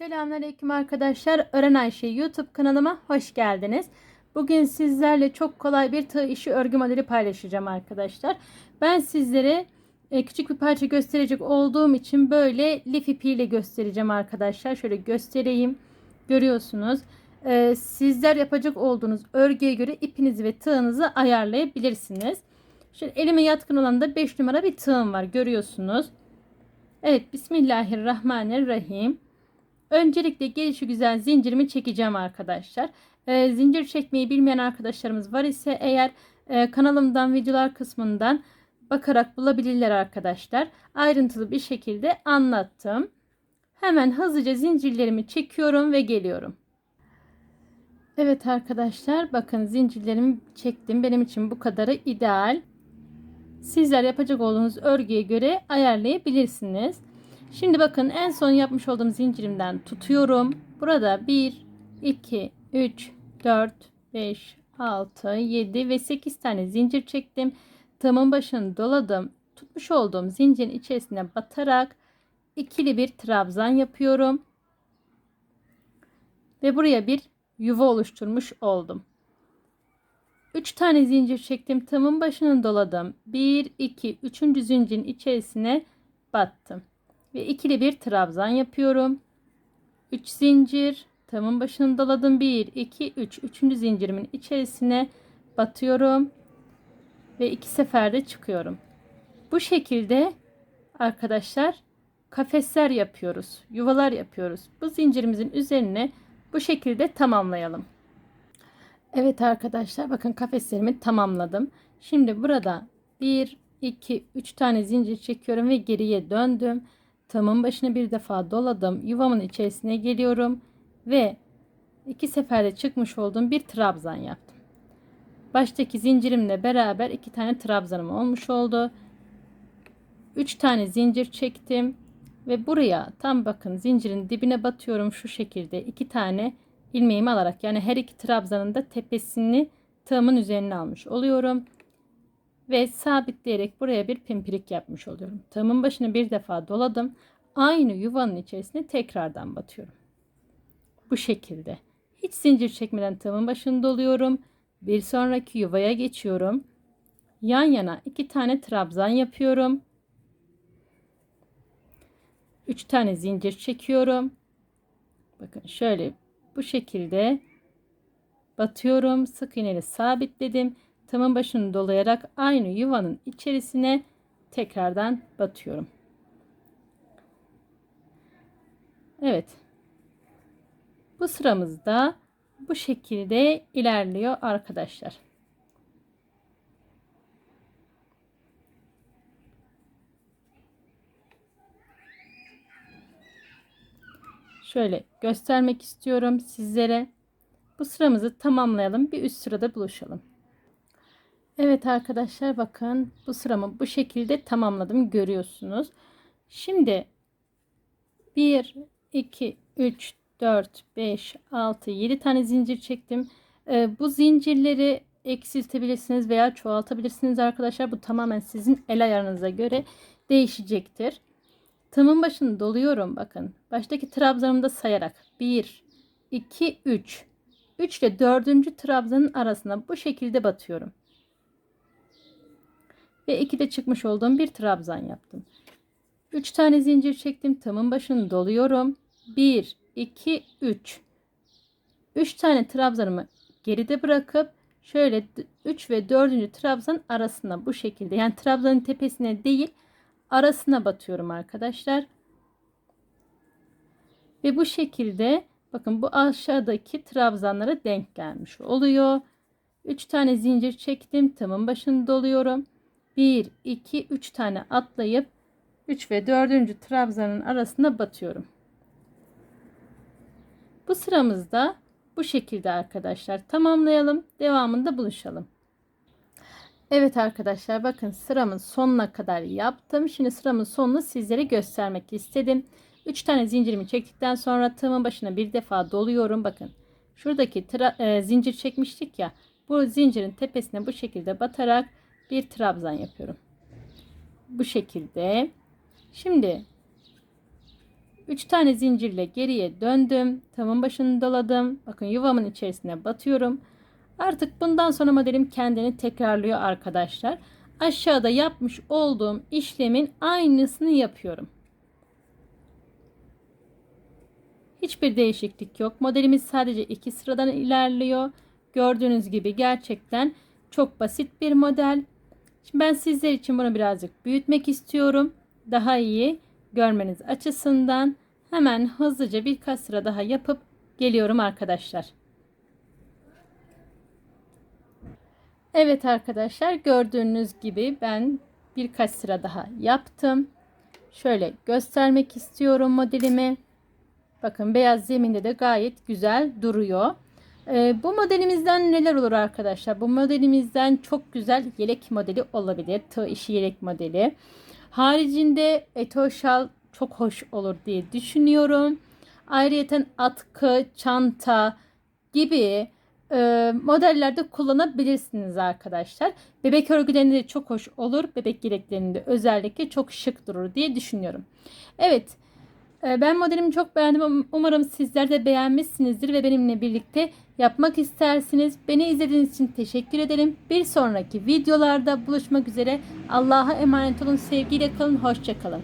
Selamünaleyküm arkadaşlar. Öğren Ayşe YouTube kanalıma hoş geldiniz. Bugün sizlerle çok kolay bir tığ işi örgü modeli paylaşacağım arkadaşlar. Ben sizlere e, küçük bir parça gösterecek olduğum için böyle lif ipiyle göstereceğim arkadaşlar. Şöyle göstereyim. Görüyorsunuz. E, sizler yapacak olduğunuz örgüye göre ipinizi ve tığınızı ayarlayabilirsiniz. Şöyle elime yatkın olan da 5 numara bir tığım var. Görüyorsunuz. Evet. Bismillahirrahmanirrahim. Öncelikle gelişi güzel zincirimi çekeceğim arkadaşlar. Ee, zincir çekmeyi bilmeyen arkadaşlarımız var ise eğer e, kanalımdan videolar kısmından bakarak bulabilirler arkadaşlar. Ayrıntılı bir şekilde anlattım. Hemen hızlıca zincirlerimi çekiyorum ve geliyorum. Evet arkadaşlar bakın zincirlerimi çektim. Benim için bu kadarı ideal. Sizler yapacak olduğunuz örgüye göre ayarlayabilirsiniz. Şimdi bakın en son yapmış olduğum zincirimden tutuyorum. Burada 1, 2, 3, 4, 5, 6, 7 ve 8 tane zincir çektim. Tığımın başını doladım. Tutmuş olduğum zincirin içerisine batarak ikili bir trabzan yapıyorum. Ve buraya bir yuva oluşturmuş oldum. 3 tane zincir çektim. Tığımın başını doladım. 1, 2, 3. zincirin içerisine battım ve ikili bir trabzan yapıyorum. 3 zincir tığımın başını doladım 1 2 3 3. zincirimin içerisine batıyorum ve iki seferde çıkıyorum. Bu şekilde arkadaşlar kafesler yapıyoruz. Yuvalar yapıyoruz. Bu zincirimizin üzerine bu şekilde tamamlayalım. Evet arkadaşlar bakın kafeslerimi tamamladım. Şimdi burada 1 2 3 tane zincir çekiyorum ve geriye döndüm. Tığımın başına bir defa doladım. Yuvamın içerisine geliyorum ve iki seferde çıkmış olduğum bir trabzan yaptım. Baştaki zincirimle beraber iki tane trabzanım olmuş oldu. Üç tane zincir çektim ve buraya tam bakın zincirin dibine batıyorum şu şekilde iki tane ilmeğimi alarak yani her iki trabzanın da tepesini tığımın üzerine almış oluyorum ve sabitleyerek buraya bir pimpirik yapmış oluyorum. Tığımın başını bir defa doladım. Aynı yuvanın içerisine tekrardan batıyorum. Bu şekilde. Hiç zincir çekmeden tığımın başını doluyorum. Bir sonraki yuvaya geçiyorum. Yan yana iki tane trabzan yapıyorum. Üç tane zincir çekiyorum. Bakın şöyle bu şekilde batıyorum. Sık iğneyle sabitledim Tığımın başını dolayarak aynı yuvanın içerisine tekrardan batıyorum. Evet. Bu sıramızda bu şekilde ilerliyor arkadaşlar. Şöyle göstermek istiyorum sizlere. Bu sıramızı tamamlayalım. Bir üst sırada buluşalım. Evet arkadaşlar bakın bu sıramı bu şekilde tamamladım görüyorsunuz. Şimdi 1 2 3 4 5 6 7 tane zincir çektim. Ee, bu zincirleri eksiltebilirsiniz veya çoğaltabilirsiniz arkadaşlar. Bu tamamen sizin el ayarınıza göre değişecektir. Tığımın başını doluyorum bakın. Baştaki trabzanımda sayarak 1 2 3 3 ile 4. trabzanın arasına bu şekilde batıyorum ve 2'de çıkmış olduğum bir trabzan yaptım. 3 tane zincir çektim. Tamın başını doluyorum. 1 2 3 3 tane trabzanımı geride bırakıp şöyle 3 ve 4. trabzan arasına bu şekilde yani trabzanın tepesine değil arasına batıyorum arkadaşlar. Ve bu şekilde bakın bu aşağıdaki trabzanlara denk gelmiş oluyor. 3 tane zincir çektim. Tamın başını doluyorum. 1, 2, 3 tane atlayıp 3 ve 4. trabzanın arasına batıyorum. Bu sıramızda bu şekilde arkadaşlar tamamlayalım. Devamında buluşalım. Evet arkadaşlar bakın sıramın sonuna kadar yaptım. Şimdi sıramın sonunu sizlere göstermek istedim. 3 tane zincirimi çektikten sonra tığımın başına bir defa doluyorum. Bakın şuradaki e, zincir çekmiştik ya. Bu zincirin tepesine bu şekilde batarak bir trabzan yapıyorum. Bu şekilde. Şimdi 3 tane zincirle geriye döndüm. Tığımın başını doladım. Bakın yuvamın içerisine batıyorum. Artık bundan sonra modelim kendini tekrarlıyor arkadaşlar. Aşağıda yapmış olduğum işlemin aynısını yapıyorum. Hiçbir değişiklik yok. Modelimiz sadece iki sıradan ilerliyor. Gördüğünüz gibi gerçekten çok basit bir model. Şimdi ben sizler için bunu birazcık büyütmek istiyorum. Daha iyi görmeniz açısından hemen hızlıca birkaç sıra daha yapıp geliyorum arkadaşlar. Evet arkadaşlar gördüğünüz gibi ben birkaç sıra daha yaptım. Şöyle göstermek istiyorum modelimi. Bakın beyaz zeminde de gayet güzel duruyor. Ee, bu modelimizden neler olur arkadaşlar? Bu modelimizden çok güzel yelek modeli olabilir. Tığ işi yelek modeli. Haricinde etoşal çok hoş olur diye düşünüyorum. Ayrıca atkı, çanta gibi e, modellerde kullanabilirsiniz arkadaşlar. Bebek örgülerinde de çok hoş olur. Bebek yeleklerinde özellikle çok şık durur diye düşünüyorum. Evet. E, Ben modelimi çok beğendim. Umarım sizler de beğenmişsinizdir ve benimle birlikte yapmak istersiniz. Beni izlediğiniz için teşekkür ederim. Bir sonraki videolarda buluşmak üzere. Allah'a emanet olun. Sevgiyle kalın. Hoşça kalın.